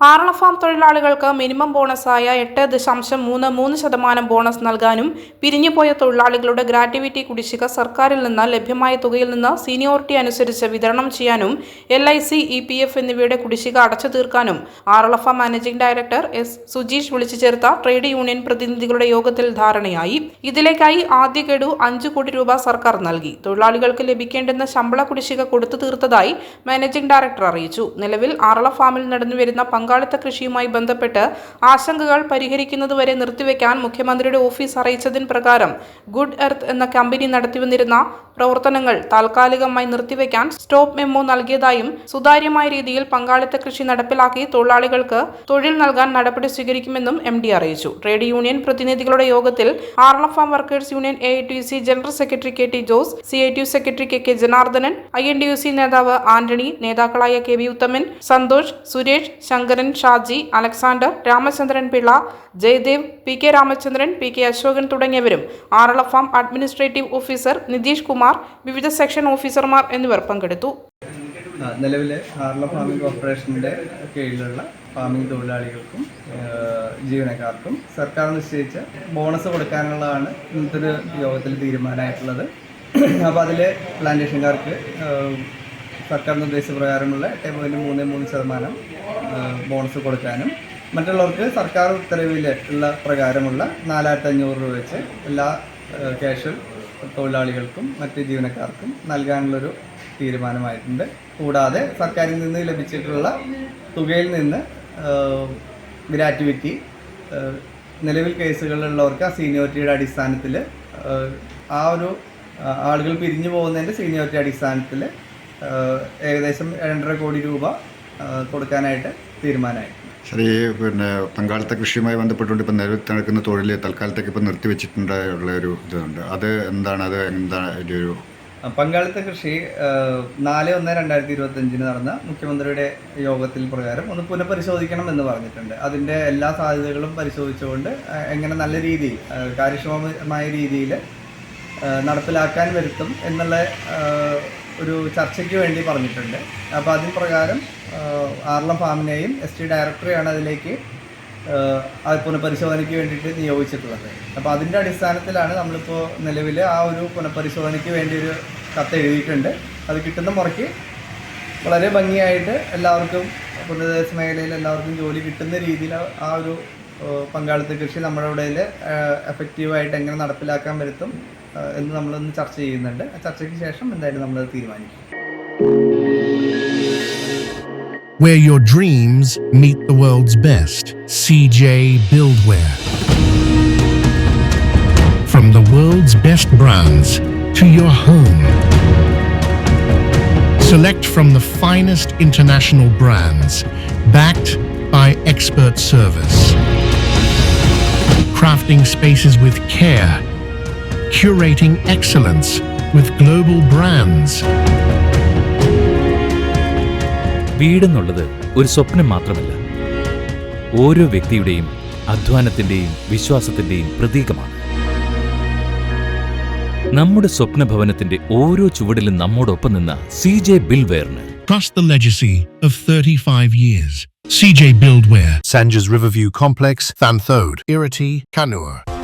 ആറള farm തൊഴിലാളികൾക്ക് minimum ബോണസായ എട്ട് ദശാംശം മൂന്ന് മൂന്ന് ശതമാനം ബോണസ് നൽകാനും പിരിഞ്ഞുപോയ തൊഴിലാളികളുടെ ഗ്രാറ്റുവിറ്റി കുടിശ്ശിക സർക്കാരിൽ നിന്ന് ലഭ്യമായ തുകയിൽ നിന്ന് സീനിയോറിറ്റി അനുസരിച്ച് വിതരണം ചെയ്യാനും L I C E P F എന്നിവയുടെ കുടിശ്ശിക അടച്ചു തീർക്കാനും Aralam farm managing director S Sujeesh വിളിച്ചു ചേർത്ത ട്രേഡ് യൂണിയൻ പ്രതിനിധികളുടെ യോഗത്തിൽ ധാരണയായി. ഇതിലേക്കായി ആദ്യ ഗഡു അഞ്ചു കോടി രൂപ സർക്കാർ നൽകി. തൊഴിലാളികൾക്ക് ലഭിക്കേണ്ടുന്ന ശമ്പള കുടിശ്ശിക കൊടുത്തു തീർത്തതായി മാനേജിംഗ് ഡയറക്ടർ അറിയിച്ചു. നിലവിൽ ആറള ഫാമിൽ നടന്നുവരുന്ന പങ്കാളിത്ത കൃഷിയുമായി ബന്ധപ്പെട്ട് ആശങ്കകൾ പരിഹരിക്കുന്നതുവരെ നിർത്തിവെക്കാൻ മുഖ്യമന്ത്രിയുടെ ഓഫീസ് അറിയിച്ചതിന് പ്രകാരം ഗുഡ് എർത്ത് എന്ന കമ്പനി നടത്തിവന്നിരുന്ന പ്രവർത്തനങ്ങൾ താൽക്കാലികമായി നിർത്തിവെക്കാൻ സ്റ്റോപ്പ് മെമ്മോ നൽകിയതായും സുതാര്യമായ രീതിയിൽ പങ്കാളിത്ത കൃഷി നടപ്പിലാക്കി തൊഴിലാളികൾക്ക് തൊഴിൽ നൽകാൻ നടപടി സ്വീകരിക്കുമെന്നും എം ഡി അറിയിച്ചു. ട്രേഡ് യൂണിയൻ പ്രതിനിധികളുടെ യോഗത്തിൽ Aralam farm workers union A C general secretary K T Jose C I secretary K K Janardhanan I N D U C നേതാവ് ആന്റണി നേതാക്കളായ K V Uthaman Santhosh Suresh Sankaran Shaji Alexander Ramachandran Pillai Jayadev P K Ramachandran P K Ashokan തുടങ്ങിയവരും Aralam farm administrative officer Nitish Kumar വിവിധ section ഓഫീസർമാർ എന്നിവർ പങ്കെടുത്തു. നിലവിലെ ആറള farming കോർപ്പറേഷന്റെ കീഴിലുള്ള ഫാമിംഗ് തൊഴിലാളികൾക്കും ജീവനക്കാർക്കും സർക്കാർ നിശ്ചയിച്ച ബോണസ് കൊടുക്കാനുള്ളതാണ് ഇന്നത്തെ ഒരു യോഗത്തിൽ തീരുമാനമായിട്ടുള്ളത്. അപ്പോൾ അതിൽ പ്ലാന്റേഷൻകാർക്ക് സർക്കാർ നിർദ്ദേശപ്രകാരമുള്ള എട്ട് പോയിന്റ് മൂന്ന് മൂന്ന് ശതമാനം ബോണസ് കൊടുക്കാനും. മറ്റുള്ളവർക്ക് സർക്കാർ ഉത്തരവിൽ ഉള്ള പ്രകാരമുള്ള നാലായിരത്തി അഞ്ഞൂറ് രൂപ വെച്ച് എല്ലാ കാഷ്വൽ തൊഴിലാളികൾക്കും മറ്റ് ജീവനക്കാർക്കും നൽകാനുള്ളൊരു തീരുമാനമായിട്ടുണ്ട്. കൂടാതെ സർക്കാരിൽ നിന്ന് ലഭിച്ചിട്ടുള്ള തുകയിൽ നിന്ന് ഗ്രാറ്റുവിറ്റി നിലവിൽ കേസുകളിലുള്ളവർക്ക് ആ സീനിയോറിറ്റിയുടെ അടിസ്ഥാനത്തിൽ ആ ഒരു ആളുകൾ പിരിഞ്ഞു പോകുന്നതിന്റെ സീനിയോറിറ്റി അടിസ്ഥാനത്തിൽ ഏകദേശം രണ്ടര കോടി രൂപ കൊടുക്കാനായിട്ട് തീരുമാനമായി. സാർ ഈ പിന്നെ പങ്കാളിത്ത കൃഷിയുമായി ബന്ധപ്പെട്ടുകൊണ്ട് ഇപ്പം നിലവിൽ നടക്കുന്ന തൊഴിൽ തൽക്കാലത്തേക്ക് ഇപ്പം നിർത്തിവെച്ചിട്ടുള്ള ഒരു ഇതുണ്ട്. അത് എന്താണ്? അത് എന്താണ് അതിന്റെ ഒരു പങ്കാളിത്ത കൃഷി നാല് ഒന്ന് രണ്ടായിരത്തി ഇരുപത്തഞ്ചിന് നടന്ന മുഖ്യമന്ത്രിയുടെ യോഗത്തിൽ പ്രകാരം ഒന്ന് പുനഃപരിശോധിക്കണം എന്ന് പറഞ്ഞിട്ടുണ്ട്. അതിന്റെ എല്ലാ സാധ്യതകളും പരിശോധിച്ചുകൊണ്ട് എങ്ങനെ നല്ല രീതിയിൽ കാര്യക്ഷമമായ രീതിയിൽ നടപ്പിലാക്കാൻ വരുത്തും എന്നുള്ള ഒരു ചർച്ചയ്ക്ക് വേണ്ടി പറഞ്ഞിട്ടുണ്ട്. അപ്പോൾ അതിന് പ്രകാരം ആർലം ഫാമിനെയും എസ് ടി ഡയറക്ടറെയാണ് അതിലേക്ക് പുനഃപരിശോധനയ്ക്ക് വേണ്ടിയിട്ട് നിയോഗിച്ചിട്ടുള്ളത്. അപ്പോൾ അതിന്റെ അടിസ്ഥാനത്തിലാണ് നമ്മളിപ്പോൾ നിലവിൽ ആ ഒരു പുനഃപരിശോധനയ്ക്ക് വേണ്ടി ഒരു കത്ത് എഴുതിയിട്ടുണ്ട്. അത് കിട്ടുന്ന മുറയ്ക്ക് വളരെ ഭംഗിയായിട്ട് എല്ലാവർക്കും പുനരധിവാസ മേഖലയിൽ എല്ലാവർക്കും ജോലി കിട്ടുന്ന രീതിയിൽ ആ- ഒരു പങ്കാളിത്ത കൃഷി നമ്മുടെ ഇവിടെ എഫക്റ്റീവായിട്ട് എങ്ങനെ നടപ്പിലാക്കാൻ വരുത്തും എന്ന് നമ്മളൊന്ന് ചർച്ച ചെയ്യുന്നുണ്ട് ആ ചർച്ചയ്ക്ക് ശേഷം എന്തായാലും നമ്മളത് തീരുമാനിക്കും where your dreams meet the world's best. CJ Buildwear. From the world's best brands to your home. Select from the finest international brands, backed by expert service. Crafting spaces with care, curating excellence with global brands. വീടെന്നുള്ളത് ഒരു സ്വപ്നം മാത്രമല്ല ഓരോ വ്യക്തിയുടെയും അധ്വാനത്തിന്റെയും വിശ്വാസത്തിന്റെയും പ്രതീകമാണ് നമ്മുടെ സ്വപ്ന ഭവനത്തിന്റെ ഓരോ ചുവടിലും നമ്മോടൊപ്പം നിന്ന സി ജെ ബിൽവെയറിന് Trust the legacy of 35 years. CJ Buildware, Sanjas Riverview Complex, Thanthode, Irati, Kannur.